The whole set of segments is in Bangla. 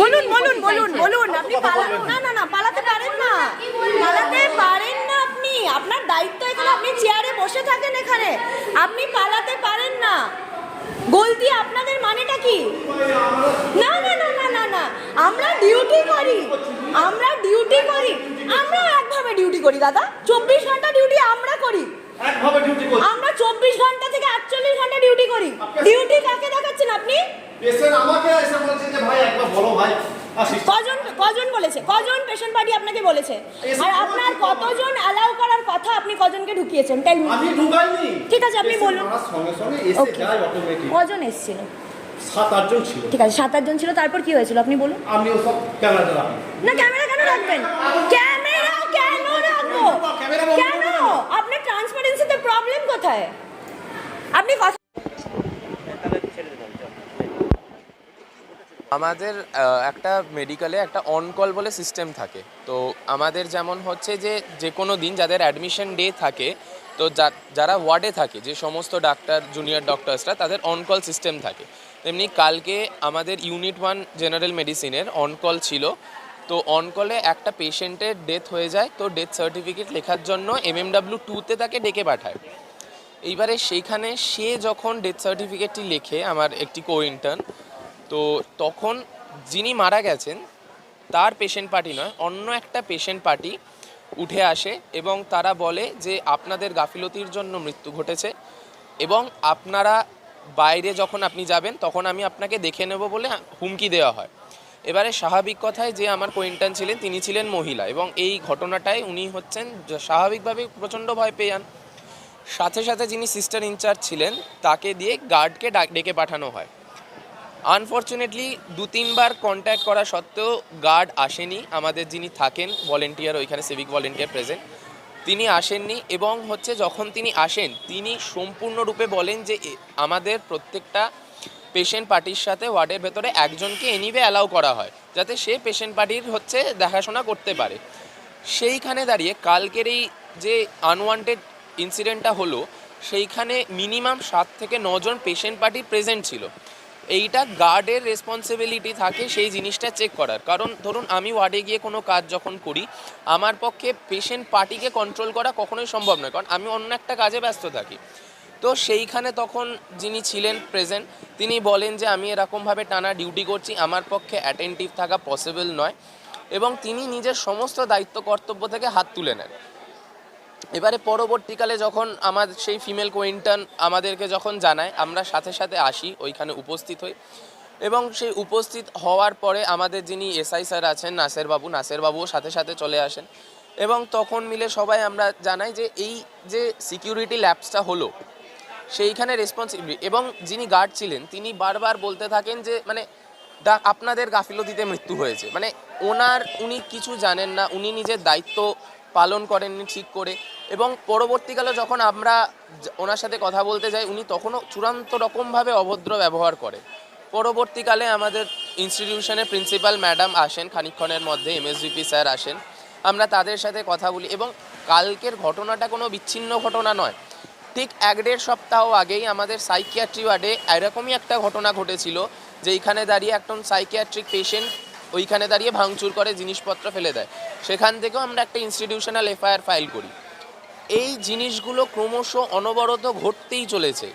বলুন বলুন বলুন বলুন আপনি পালাতে না না না পালাতে পারেন না পালাতে পারেন না আপনি আপনার দায়িত্ব এখানে আপনি চেয়ারে বসে থাকেন এখানে আপনি পালাতে পারেন না গলতি আপনাদের মানেটা কি না না না না না। না আমরা ডিউটি করি। আমরা ডিউটি করি। আমরা একভাবে ডিউটি করি দাদা। চব্বিশ ঘণ্টা ডিউটি আমরা করি। একভাবে ডিউটি করছি আমরা চব্বিশ ঘণ্টা থেকে আটচল্লিশ ঘণ্টা ডিউটি করি। ডিউটি কাকে দেখাচ্ছেন আপনি? আমাকে এসে বলছে যে ভাই একবার বলো ভাই কজন কজন বলেছে? কজন পেশেন্ট পার্টি আপনাকে বলেছে? আর আপনার কতজন অ্যালাউ করার কথা আপনি কজনকে ঢুকিয়েছেন? টেল মি আমি ঢুকাইনি। ঠিক আছে, আপনি বলুন। সঙ্গে সঙ্গে এসে যায় অটোমেটিক কজন এসেছিল? সাত আটজন ছিল। ঠিক আছে সাত আটজন ছিল তারপর কি হয়েছিল? আপনি বলুন। আমি ওসব ক্যামেরাটা রাখি না ক্যামেরা কেন রাখবেন? ক্যামেরা কেন রাখব? কেন? আপনার ট্রান্সপারেন্সিতে প্রবলেম কোথায়? আপনি কথা আমাদের একটা মেডিকেলে একটা অন কল বলে সিস্টেম থাকে। তো আমাদের যেমন হচ্ছে যে যে কোনো দিন যাদের অ্যাডমিশন ডে থাকে তো যারা ওয়ার্ডে থাকে যে সমস্ত ডাক্তার জুনিয়র ডক্টরসরা তাদের অন কল সিস্টেম থাকে। তেমনি কালকে আমাদের ইউনিট ওয়ান জেনারেল মেডিসিনের অন কল ছিল। তো অন কলে একটা পেশেন্টের ডেথ হয়ে যায়, তো ডেথ সার্টিফিকেট লেখার জন্য এমএমডাব্লিউ টুতে তাকে ডেকে পাঠায়। এইবারে সেইখানে সে যখন ডেথ সার্টিফিকেটটি লেখে, আমার একটি কো ইন্টার্ন তো তখন যিনি মারা গেছেন, তার পেশেন্ট পার্টি নয়, অন্য একটা পেশেন্ট পার্টি উঠে আসে এবং তারা বলে যে, আপনাদের গাফিলতির জন্য মৃত্যু ঘটেছে এবং আপনারা বাইরে যখন আপনি যাবেন, তখন আমি আপনাকে দেখে নেব বলে হুমকি দেওয়া হয়। এবারে স্বাভাবিক কথায় যে আমার কোয়েন্টান ছিলেন, তিনি ছিলেন মহিলা এবং এই ঘটনাটায় উনি হচ্ছেন স্বাভাবিকভাবে প্রচণ্ড ভয় পেয়ে যান। সাথে সাথে যিনি সিস্টার ইনচার্জ ছিলেন, তাকে দিয়ে গার্ডকে ডাক- পাঠানো হয়। আনফর্চুনেটলি দু, তিনবার কন্ট্যাক্ট করা সত্ত্বেও গার্ড আসেনি। আমাদের যিনি থাকেন, ভলেন্টিয়ার, ওইখানে সিভিক ভলেন্টিয়ার প্রেজেন্ট তিনি আসেননি এবং হচ্ছে যখন তিনি আসেন, তিনি সম্পূর্ণরূপে বলেন যে আমাদের প্রত্যেকটা পেশেন্ট পার্টির সাথে ওয়ার্ডের ভেতরে একজনকে এনিবে অ্যালাউ করা হয়, যাতে সে পেশেন্ট পার্টির হচ্ছে দেখাশোনা করতে পারে। সেইখানে দাঁড়িয়ে কালকের এই যে আনওয়ান্টেড ইনসিডেন্টটা হলো, সেইখানে মিনিমাম সাত থেকে নজন পেশেন্ট পার্টি প্রেজেন্ট ছিল। এইটা গার্ডের রেসপন্সিবিলিটি থাকে সেই জিনিসটা চেক করার। কারণ ধরুন, আমি ওয়ার্ডে গিয়ে কোনো কাজ যখন করি, আমার পক্ষে পেশেন্ট পার্টিকে কন্ট্রোল করা কখনোই সম্ভব নয়, কারণ আমি অন্য একটা কাজে ব্যস্ত থাকি। তো সেইখানে তখন যিনি ছিলেন প্রেজেন্ট তিনি বলেন যে, আমি এরকমভাবে টানা ডিউটি করছি, আমার পক্ষে অ্যাটেন্টিভ থাকা পসিবল নয়। এবং তিনি নিজের সমস্ত দায়িত্ব কর্তব্য থেকে হাত তুলে নেন। এবারে পরবর্তীকালে যখন আমার সেই ফিমেল কোইন্টার্ন আমাদেরকে যখন জানায়, আমরা সাথে সাথে আসি, ওইখানে উপস্থিত হই। এবং সেই উপস্থিত হওয়ার পরে আমাদের যিনি এসআই স্যার আছেন, নাসের বাবু, নাসের বাবুও সাথে সাথে চলে আসেন। এবং তখন মিলে সবাই আমরা জানাই যে এই যে সিকিউরিটি ল্যাবসটা হলো, সেইখানে রেসপন্সিবিলিটি এবং যিনি গার্ড ছিলেন, তিনি বারবার বলতে থাকেন যে মানে আপনাদের গাফিলতিতে মৃত্যু হয়েছে। মানে ওনার, উনি কিছু জানেন না, উনি নিজের দায়িত্ব পালন করেননি ঠিক করে। এবং পরবর্তীকালে যখন আমরা ওনার সাথে কথা বলতে যাই, উনি তখনও চূড়ান্ত রকমভাবে অভদ্র ব্যবহার করে পরবর্তীকালে আমাদের ইনস্টিটিউশনের প্রিন্সিপাল ম্যাডাম আসেন, খানিকক্ষণের মধ্যে এমএসভিপি স্যার আসেন। আমরা তাদের সাথে কথা বলি এবং কালকের ঘটনাটা কোনো বিচ্ছিন্ন ঘটনা নয়। ঠিক এক দেড় সপ্তাহ আগেই আমাদের সাইকিয়াট্রি ওয়ার্ডে এরকমই একটা ঘটনা ঘটেছিল যে এইখানে দাঁড়িয়ে একজন সাইকিয়াট্রিক পেশেন্ট ওইখানে দাঁড়িয়ে ভাঙচুর করে জিনিসপত্র ফেলে দেয়। সেখান থেকেও আমরা একটা ইনস্টিটিউশনাল এফআইআর ফাইল করি। এই জিনিসগুলো ক্রমশ অনবরত ঘটতেই চলেছে।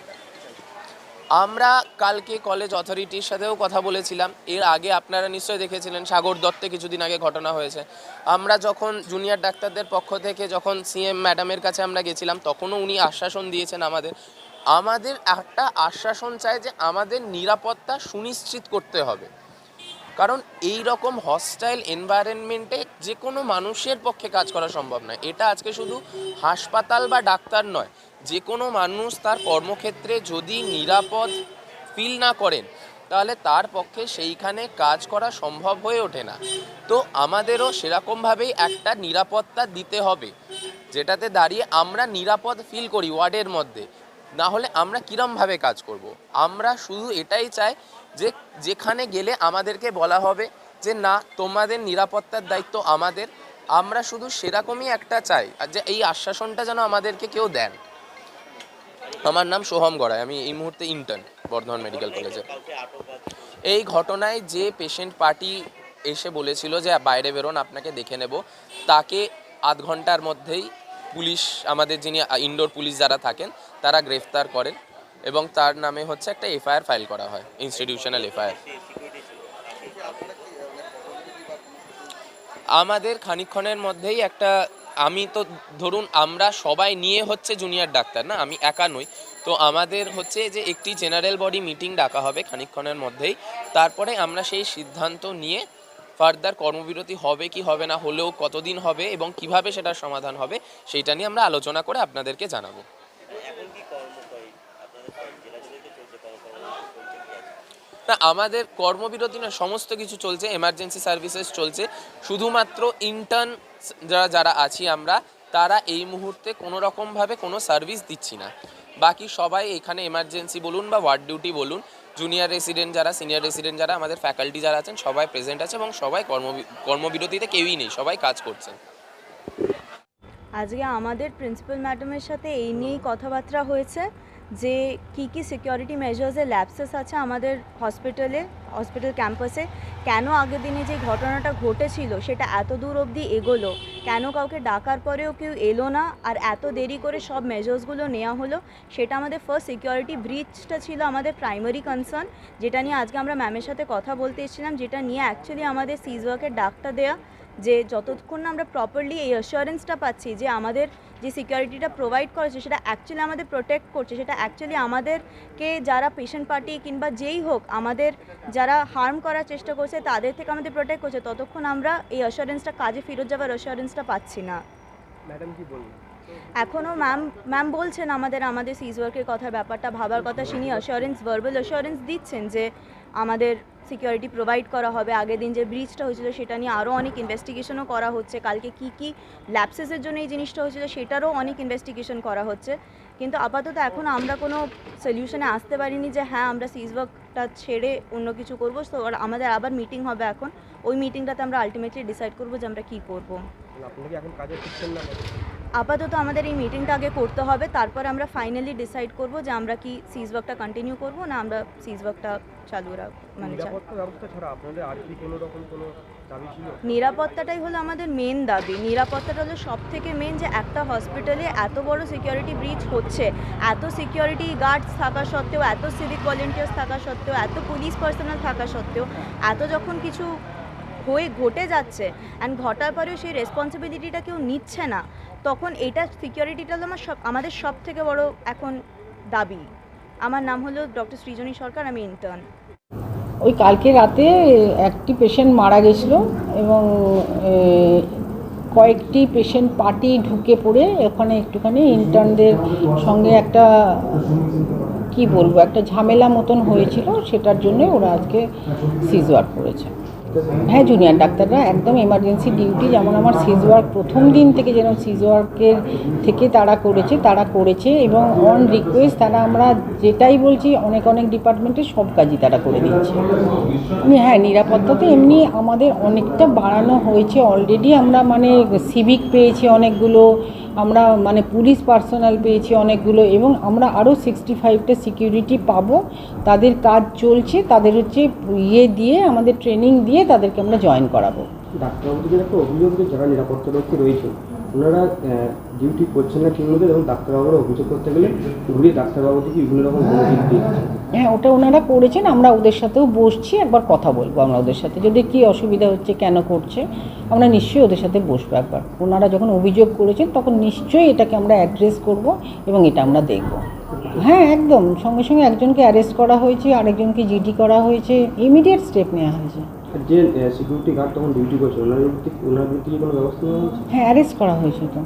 আমরা কালকে কলেজ অথরিটির সাথেও কথা বলেছিলাম। এর আগে আপনারা নিশ্চয়ই দেখেছিলেন, সাগর দত্তে কিছুদিন আগে ঘটনা হয়েছে। আমরা যখন জুনিয়র ডাক্তারদের পক্ষ থেকে যখন সিএম ম্যাডামের কাছে আমরা গেছিলাম, তখনও উনি আশ্বাসন দিয়েছেন আমাদের। আমাদের একটা আশ্বাসন চাই যে আমাদের নিরাপত্তা সুনিশ্চিত করতে হবে। কারণ এই রকম হস্টাইল এনভায়রনমেন্টে যে কোনো মানুষের পক্ষে কাজ করা সম্ভব নয়। এটা আজকে শুধু হাসপাতাল বা ডাক্তার নয় যে কোনো মানুষ তার কর্মক্ষেত্রে যদি নিরাপদ ফিল না করেন, তাহলে তার পক্ষে সেইখানে কাজ করা সম্ভব হয়ে ওঠে না। তো আমাদেরও সেরকমভাবেই একটা নিরাপত্তা দিতে হবে, যেটাতে দাঁড়িয়ে আমরা নিরাপদ ফিল করি ওয়ার্ডের মধ্যে। না হলে আমরা কিরমভাবে কাজ করব। আমরা শুধু এটাই চাই যে যেখানে গেলে আমাদেরকে বলা হবে যে, না, তোমাদের নিরাপত্তার দায়িত্ব আমাদের। আমরা শুধু সেরকমই একটা চাই। আর যে এই আশ্বাসনটা যেন আমাদেরকে কেউ দেন। আমার নাম সোহম গড়াই। আমি এই মুহূর্তে ইন্টার্ন বর্ধমান মেডিকেল কলেজে। এই ঘটনায় যে পেশেন্ট পার্টি এসে বলেছিল যে, বাইরে বেরোন, আপনাকে দেখে নেব। তাকে আধ ঘণ্টার মধ্যেই পুলিশ, আমাদের যিনি ইনডোর পুলিশ যারা থাকেন, তারা গ্রেফতার করেন। এবং তার নামে হচ্ছে একটা এফআইআর ফাইল করা হয় ইনস্টিটিউশনাল এফআইআর। আমাদের খানিকক্ষণের মধ্যেই একটা, আমি তো ধরুন আমরা সবাই নিয়ে হচ্ছে জুনিয়র ডাক্তার না, আমি একা নই। তো আমাদের হচ্ছে যে একটি জেনারেল বডি মিটিং ডাকা হবে খানিকক্ষণের মধ্যেই। তারপরে আমরা সেই সিদ্ধান্ত নিয়ে ফার্দার কর্মবিরতি হবে কি হবে না, হলেও কতদিন হবে এবং কীভাবে সেটার সমাধান হবে, সেইটা নিয়ে আমরা আলোচনা করে আপনাদেরকে জানাব। না, আমাদের কর্মবিরতি না, সমস্ত কিছু চলছে এমার্জেন্সি সার্ভিসেস চলছে। শুধুমাত্র ইন্টার্ন যারা যারা আছি আমরা, তারা এই মুহূর্তে কোনো রকমভাবে কোনো সার্ভিস দিচ্ছি না। বাকি সবাই এখানে এমার্জেন্সি বলুন বা ওয়ার্ড ডিউটি বলুন জুনিয়র রেসিডেন্ট যারা সিনিয়র রেসিডেন্ট যারা, আমাদের ফ্যাকাল্টি যারা আছেন, সবাই প্রেজেন্ট আছে এবং সবাই কর্ম, কর্মবিরতিতে কেউই নেই, সবাই কাজ করছেন। আজকে আমাদের প্রিন্সিপাল ম্যাডামের সাথে এই নিয়েই কথাবার্তা হয়েছে। যে কি কি সিকিউরিটি মেজার্সের ল্যাপসেস আছে আমাদের হসপিটালে হসপিটাল ক্যাম্পাসে কেন আগের দিনে যে ঘটনাটা ঘটেছিল সেটা এত দূর অবধি এগোলো? কেন কাউকে ডাকার পরেও কেউ এলো না? আর এত দেরি করে সব মেজার্সগুলো নেওয়া হলো? সেটা আমাদের ফার্স্ট সিকিউরিটি ব্রিচটা ছিল আমাদের প্রাইমারি কনসার্ন যেটা নিয়ে আজকে আমরা ম্যামের সাথে কথা বলতে এসেছিলাম, যেটা নিয়ে অ্যাকচুয়ালি আমাদের সিজ ওয়ার্কের ডাকটা দেয়া। যে যতক্ষণ না আমরা প্রপারলি এই অ্যাসিওরেন্সটা পাচ্ছি যে আমাদের যে সিকিউরিটিটা প্রোভাইড করেছে সেটা অ্যাকচুয়ালি আমাদের প্রোটেক্ট করছে সেটা অ্যাকচুয়ালি আমাদেরকে যারা পেশেন্ট পার্টি কিংবা যেই হোক আমাদের যারা হার্ম করার চেষ্টা করছে তাদের থেকে আমাদের প্রোটেক্ট করছে ততক্ষণ আমরা এই অ্যাসিওরেন্সটা কাজে ফেরত যাওয়ার অ্যাসিওরেন্সটা পাচ্ছি না। ম্যাডাম কি বলবেন এখনও ম্যাম ম্যাম বলছেন আমাদের আমাদের সিজ ওয়ার্কের কথার ব্যাপারটা ভাবার কথা তিনি অ্যাসিওরেন্স ভার্বাল অ্যাসিওরেন্স দিচ্ছেন যে আমাদের সিকিউরিটি প্রোভাইড করা হবে। আগের দিন যে ব্রিজটা হয়েছিল সেটা নিয়ে আরও অনেক ইনভেস্টিগেশনও করা হচ্ছে। কালকে কি কি ল্যাপসেসের জন্য এই জিনিসটা হয়েছিল সেটারও অনেক ইনভেস্টিগেশন করা হচ্ছে। কিন্তু আপাতত এখন আমরা কোনো সলিউশনে আসতে পারিনি যে হ্যাঁ আমরা সিজ ওয়ার্কটা ছেড়ে অন্য কিছু করব। তো আমাদের আবার মিটিং হবে এখন। ওই মিটিংটাতে আমরা আলটিমেটলি ডিসাইড করব যে আমরা কী করব। আপনি কি এখন কাজে আপাতত আমাদের এই মিটিংটা আগে করতে হবে তারপর আমরা ফাইনালি ডিসাইড করব যে আমরা কি সিজ ওয়ার্কটা কন্টিনিউ করব না আমরা সিজ ওয়ার্কটা চালু রাখ মানে নিরাপত্তাটাই হলো আমাদের মেন দাবি। নিরাপত্তাটা হলো সব থেকে মেন যে একটা হসপিটালে এত বড় সিকিউরিটি ব্রিচ হচ্ছে এত সিকিউরিটি গার্ডস থাকা সত্ত্বেও এত সিভিক ভলেন্টিয়ার্স থাকা সত্ত্বেও এত পুলিশ পার্সোনাল থাকা সত্ত্বেও এত যখন কিছু হয়ে ঘটে যাচ্ছে অ্যান্ড ঘটার পরেও সেই রেসপন্সিবিলিটিটা কেউ নিচ্ছে না, তখন এটা সিকিউরিটিটা হলো আমার সব, আমাদের সব থেকে বড় এখন দাবি। আমার নাম হলো ডক্টর সৃজনী সরকার, আমি ইন্টার্ন ওই কালকে রাতে একটি পেশেন্ট মারা গেছিল এবং কয়েকটি পেশেন্ট পার্টি ঢুকে পড়ে, ওখানে একটুখানি ইন্টার্নদের সঙ্গে একটা, কি বলব, একটা ঝামেলা মতন হয়েছিল, সেটার জন্য ওরা আজকে সিজ করেছে। হ্যাঁ জুনিয়র ডাক্তাররা একদম এমার্জেন্সি ডিউটি যেমন আমার সিজ ওয়ার্ক প্রথম দিন থেকে যেন সিজ ওয়ার্কের থেকে তারা করেছে তারা করেছে এবং অন রিকোয়েস্ট তারা আমরা যেটাই বলছি, অনেক অনেক ডিপার্টমেন্টের সব কাজই তারা করে দিচ্ছে। হ্যাঁ নিরাপত্তা তো এমনি আমাদের অনেকটা বাড়ানো হয়েছে অলরেডি আমরা মানে সিভিক পেয়েছি অনেকগুলো আমরা মানে পুলিশ পার্সোনাল পেয়েছি অনেকগুলো এবং আমরা আরও সিক্সটি ফাইভটা সিকিউরিটি পাবো। তাদের কাজ চলছে, তাদের হচ্ছে ইয়ে দিয়ে, আমাদের ট্রেনিং দিয়ে তাদেরকে আমরা জয়েন করাবো। ডাক্তারবাবুদের একটা অভিযোগ যারা নিরাপত্তা রয়েছে ওনারা ডিউটি করছেন না ঠিক মতো এবং ডাক্তারবাবুরা অভিযোগ করতে গেলে ঘুরিয়ে ডাক্তারবাবুদেরকে বিভিন্ন রকম দিচ্ছে হ্যাঁ ওটা ওনারা করেছেন, আমরা ওদের সাথেও বসছি, একবার কথা বলব আমরা ওদের সাথে, যদি কি অসুবিধা হচ্ছে, কেন করছে, আমরা নিশ্চয়ই ওদের সাথে বসবো একবার। ওনারা যখন অভিযোগ করেছেন, তখন নিশ্চয়ই এটাকে আমরা অ্যাড্রেস করব এবং এটা আমরা দেখব। হ্যাঁ একদম, সঙ্গে সঙ্গে একজনকে অ্যারেস্ট করা হয়েছে, আরেকজনকে জিডি করা হয়েছে ইমিডিয়েট স্টেপ নেওয়া হয়েছে। যে সিকিউরিটি গার্ড তখন ডিউটি করছে ওনার বিরুদ্ধে ওনার বিরুদ্ধে কি কোনো ব্যবস্থা নেওয়া হয়েছে? হ্যাঁ অ্যারেস্ট করা হয়েছে তো।